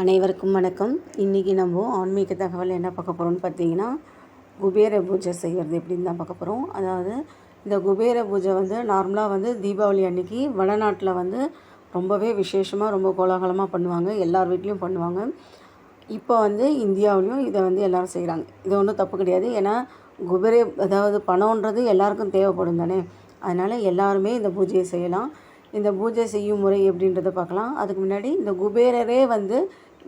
அனைவருக்கும் வணக்கம். இன்றைக்கி நம்ம ஆன்மீக தகவல் என்ன பார்க்க போகிறோம்னு பார்த்தீங்கன்னா குபேர பூஜை செய்கிறது எப்படின்னு தான் பார்க்க போகிறோம் அதாவது இந்த குபேர பூஜை வந்து நார்மலாக வந்து தீபாவளி அன்னைக்கு வடநாட்டில் வந்து ரொம்பவே விசேஷமாக ரொம்ப கோலாகலமாக பண்ணுவாங்க. எல்லார் வீட்லேயும் பண்ணுவாங்க. இப்போ வந்து இந்தியாவிலையும் இதை வந்து எல்லோரும் செய்கிறாங்க இது ஒன்றும் தப்பு கிடையாது. ஏன்னா குபேர அதாவது பணம்ன்றது எல்லாருக்கும் தேவைப்படும் தானே. அதனால் எல்லாருமே இந்த பூஜையை செய்யலாம். இந்த பூஜை செய்யும் முறை எப்படின்றத பார்க்கலாம். அதுக்கு முன்னாடி இந்த குபேரரே வந்து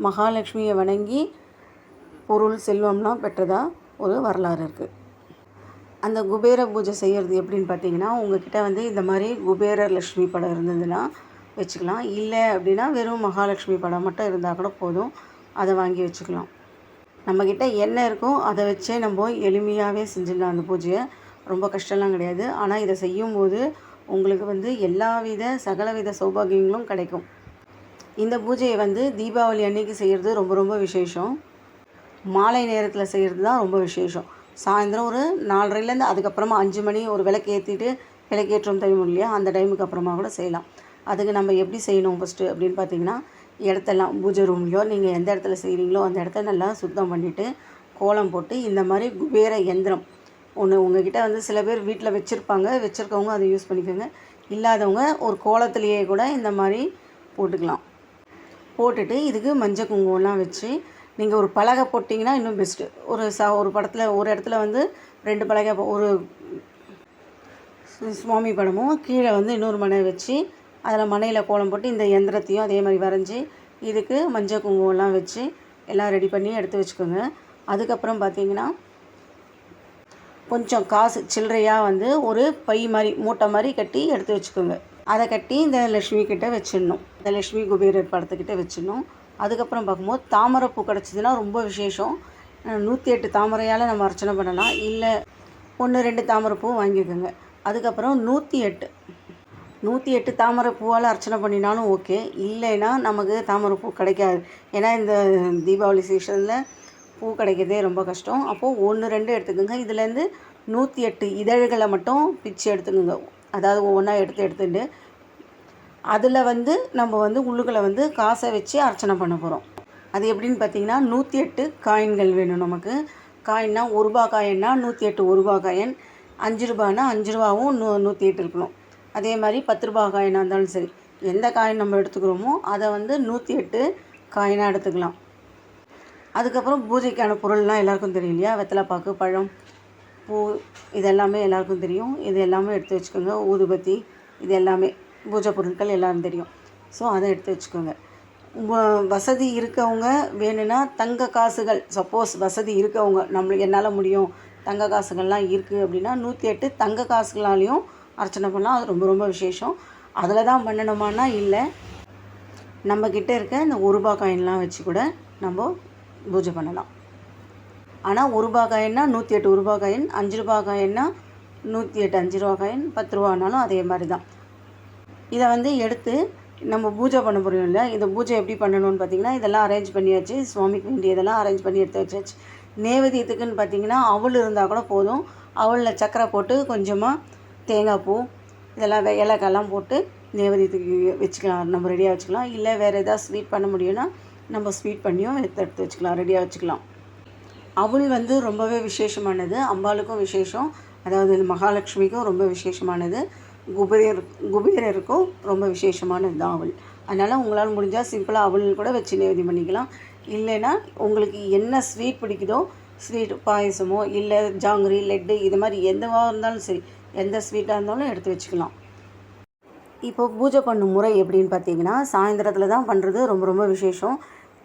மகாலட்சுமியை வணங்கி பொருள் செல்வம்லாம் பெற்றதாக ஒரு வரலாறு இருக்குது அந்த குபேர பூஜை செய்கிறது எப்படின்னு பார்த்தீங்கன்னா உங்ககிட்ட வந்து இந்த மாதிரி குபேரர் லக்ஷ்மி படம் இருந்ததுன்னா வச்சுக்கலாம். இல்லை அப்படின்னா வெறும் மகாலட்சுமி படம் மட்டும் இருந்தால் கூட போதும். அதை வாங்கி வச்சுக்கலாம். நம்மக்கிட்ட என்ன இருக்கோ அதை வச்சே நம்ம எளிமையாகவே செஞ்சிடலாம் அந்த பூஜையை. ரொம்ப கஷ்டம்லாம் கிடையாது. ஆனால் இதை செய்யும்போது உங்களுக்கு வந்து எல்லாவித சகலவித சௌபாகியங்களும் கிடைக்கும். இந்த பூஜையை வந்து தீபாவளி அன்னைக்கு செய்கிறது ரொம்ப ரொம்ப விசேஷம். மாலை நேரத்தில் செய்கிறது தான் ரொம்ப விசேஷம். சாயந்தரம் ஒரு நாலரைலேருந்து அதுக்கப்புறமா அஞ்சு மணி ஒரு விளக்கு ஏற்றிட்டு விளக்கேற்றும் டைம் இல்லையா? அந்த டைமுக்கு அப்புறமா கூட செய்யலாம். அதுக்கு நம்ம எப்படி செய்யணும் ஃபஸ்ட்டு அப்படின்னு பார்த்தீங்கன்னா இடத்தெல்லாம் பூஜை ரூம்லையோ நீங்கள் எந்த இடத்துல செய்கிறீங்களோ அந்த இடத்த நல்லா சுத்தம் பண்ணிவிட்டு கோலம் போட்டு இந்த மாதிரி குபேர எந்திரம் ஒன்று உங்ககிட்ட வந்து சில பேர் வீட்டில் வச்சுருப்பாங்க. வச்சுருக்கவங்க அதை யூஸ் பண்ணிக்கோங்க. இல்லாதவங்க ஒரு கோலத்துலேயே கூட இந்த மாதிரி போட்டுக்கலாம். போட்டுட்டு இதுக்கு மஞ்சள் குங்குமம்லாம் வச்சு நீங்கள் ஒரு பலகை போட்டிங்கன்னா இன்னும் பெஸ்ட்டு ஒரு ச ஒரு படத்தில் ஒரு இடத்துல வந்து ரெண்டு பலகை ஒரு சுவாமி படமும் கீழே வந்து இன்னொரு மனை வச்சு அதில் மனையில் கோலம் போட்டு இந்த எந்திரத்தையும் அதே மாதிரி வரைஞ்சி இதுக்கு மஞ்சள் குங்குமம்லாம் வச்சு எல்லாம் ரெடி பண்ணி எடுத்து வச்சுக்கோங்க. அதுக்கப்புறம் பார்த்தீங்கன்னா கொஞ்சம் காசு சில்லறையாக வந்து ஒரு பை மாதிரி மூட்டை மாதிரி கட்டி எடுத்து வச்சுக்கோங்க. அதை கட்டி இந்த லக்ஷ்மி கிட்ட வச்சிடணும். இந்த லக்ஷ்மி குபேரர் படத்துக்கிட்ட வச்சிடணும். அதுக்கப்புறம் பார்க்கும்போது தாமரை பூ கிடச்சிதுன்னா ரொம்ப விசேஷம். நூற்றி எட்டு தாமரையால் நம்ம அர்ச்சனை பண்ணலாம். இல்லை ஒன்று ரெண்டு தாமரை பூ வாங்கிக்கோங்க. அதுக்கப்புறம் நூற்றி எட்டு. நூற்றி எட்டு தாமரை பூவால் அர்ச்சனை பண்ணினாலும் ஓகே. இல்லைன்னா நமக்கு தாமரை பூ கிடைக்காது. ஏன்னா இந்த தீபாவளி சீசனில் பூ கிடைக்கிறதே ரொம்ப கஷ்டம். அப்போது ஒன்று ரெண்டு எடுத்துக்கோங்க. இதுலேருந்து நூற்றி எட்டு இதழ்களை மட்டும் பிச்சு எடுத்துக்கோங்க. அதாவது ஒவ்வொன்றா எடுத்து எடுத்துட்டு அதில் வந்து நம்ம வந்து உள்ளுக்களை வந்து காசை வச்சு அர்ச்சனை பண்ண போகிறோம் அது எப்படின்னு பார்த்தீங்கன்னா நூற்றி எட்டு காயின்கள் வேணும் நமக்கு. காயின்னா ஒரு ரூபா காயின்னா நூற்றி எட்டு ஒரு ரூபா காயின். அஞ்சு ரூபானா அஞ்சு ரூபாவும் நூ நூற்றி எட்டு இருக்கணும். அதே மாதிரி பத்து ரூபா காயினாக இருந்தாலும் சரி எந்த காயின் நம்ம எடுத்துக்கிறோமோ அதை வந்து நூற்றி எட்டு காயினாக எடுத்துக்கலாம். அதுக்கப்புறம் பூஜைக்கான பொருள்லாம் எல்லாருக்கும் தெரியும் இல்லையா? வெத்தலைப்பாக்கு பழம் பூ இது எல்லாமே எல்லாருக்கும் தெரியும். இது எல்லாமே எடுத்து வச்சுக்கோங்க. ஊதுபத்தி இது எல்லாமே பூஜை பொருட்கள் எல்லாரும் தெரியும். ஸோ அதை எடுத்து வச்சுக்கோங்க. வசதி இருக்கவங்க வேணும்னா தங்க காசுகள் சப்போஸ் வசதி இருக்கவங்க நம்மளுக்கு என்னால் முடியும். தங்க காசுகள்லாம் இருக்குது அப்படின்னா நூற்றி எட்டு தங்க காசுகளாலையும் அர்ச்சனை பண்ணலாம். அது ரொம்ப ரொம்ப விசேஷம். அதில் தான் பண்ணணுமானா இல்லை. நம்மக்கிட்ட இருக்க இந்த ஒரு ரூபா காயின்லாம் வச்சு கூட நம்ம பூஜை பண்ணலாம். ஆனால் ஒரு ரூபா காயின்னா நூற்றி எட்டு ஒரு ரூபா காயின் அஞ்சு ரூபா காயின்னா நூற்றி எட்டு அஞ்சு ரூபா காயின் பத்து ரூபானாலும் அதே மாதிரி தான். இதை வந்து எடுத்து நம்ம பூஜை பண்ண போகிறோம் இல்லை இந்த பூஜை எப்படி பண்ணணும்னு பார்த்தீங்கன்னா இதெல்லாம் அரேஞ்ச் பண்ணியாச்சு. சுவாமிக்கு வேண்டியதெல்லாம் அரேஞ்ச் பண்ணி எடுத்து வச்சாச்சு. நேவேத்தியத்துக்குன்னு பார்த்தீங்கன்னா அவள் இருந்தால் கூட போதும். அவளில் சக்கரை போட்டு கொஞ்சமாக தேங்காய் பூ இதெல்லாம் வெ- போட்டு நேவேத்தியத்துக்கு வச்சுக்கலாம். நம்ம ரெடியாக வச்சுக்கலாம். இல்லை வேறு எதாவது ஸ்வீட் பண்ண முடியும்னா நம்ம ஸ்வீட் பண்ணியும் எடுத்து எடுத்து வச்சுக்கலாம் ரெடியாக வச்சுக்கலாம். அவள் வந்து ரொம்பவே விசேஷமானது அம்பாளுக்கும் விசேஷம். அதாவது மகாலட்சுமிக்கும் ரொம்ப விசேஷமானது. குபேரர் குபேரருக்கும் ரொம்ப விசேஷமானது தான் அவள். அதனால் உங்களால் முடிஞ்சால் சிம்பிளாக அவள் கூட வச்சு நிவேதி பண்ணிக்கலாம். இல்லைன்னா உங்களுக்கு என்ன ஸ்வீட் பிடிக்குதோ ஸ்வீட் பாயசமோ இல்லை ஜாங்கிரி லட்டு இது மாதிரி எதுவாக இருந்தாலும் சரி எந்த ஸ்வீட்டாக இருந்தாலும் எடுத்து வச்சுக்கலாம். இப்போ பூஜை பண்ணும் முறை எப்படின்னு பார்த்தீங்கன்னா சாயந்தரத்தில் தான் பண்ணுறது ரொம்ப ரொம்ப விசேஷம்.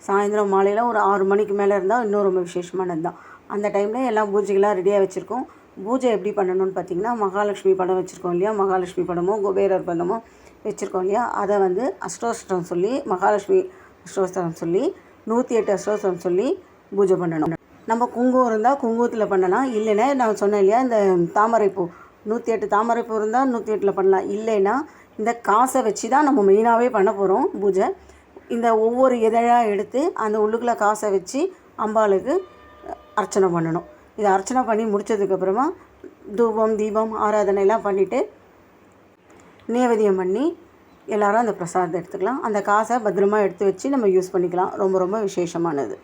சாயந்தரம் மாலையில் ஒரு ஆறு மணிக்கு மேலே இருந்தால் இன்னும் ரொம்ப விசேஷமானது தான் அந்த டைமில் எல்லாம் பூஜைகளாக ரெடியாக வச்சுருக்கோம். பூஜை எப்படி பண்ணணும்னு பார்த்தீங்கன்னா மகாலட்சுமி படம் வச்சுருக்கோம் இல்லையா? மகாலட்சுமி படமோ குபேரர் படமோ வச்சுருக்கோம் இல்லையா? அதை வந்து அஷ்டோஷ்டம் சொல்லி மகாலட்சுமி அஷ்டோஸ்தரம் சொல்லி நூற்றி எட்டு அஷ்டோஸ்தரம் சொல்லி பூஜை பண்ணணும். நம்ம குங்குமம் இருந்தால் குங்குமத்தில் பண்ணலாம். இல்லைன்னா நான் சொன்னேன் இல்லையா இந்த தாமரைப்பூ. நூற்றி எட்டு தாமரைப்பூ இருந்தால் நூற்றி எட்டில் பண்ணலாம். இல்லைன்னா இந்த காசை வச்சு தான் நம்ம மெயினாகவே பண்ண போகிறோம் பூஜை. இந்த ஒவ்வொரு இதழாக எடுத்து அந்த உள்ளுக்குள்ளே காசை வச்சு அம்பாளுக்கு அர்ச்சனை பண்ணணும். இதை அர்ச்சனை பண்ணி முடிச்சதுக்கப்புறமா தூபம் தீபம் ஆராதனை எல்லாம் பண்ணிவிட்டு நேவேதியம் பண்ணி எல்லாரும் அந்த பிரசாதத்தை எடுத்துக்கலாம். அந்த காசை பத்திரமா எடுத்து வச்சு நம்ம யூஸ் பண்ணிக்கலாம். ரொம்ப ரொம்ப விசேஷமானது.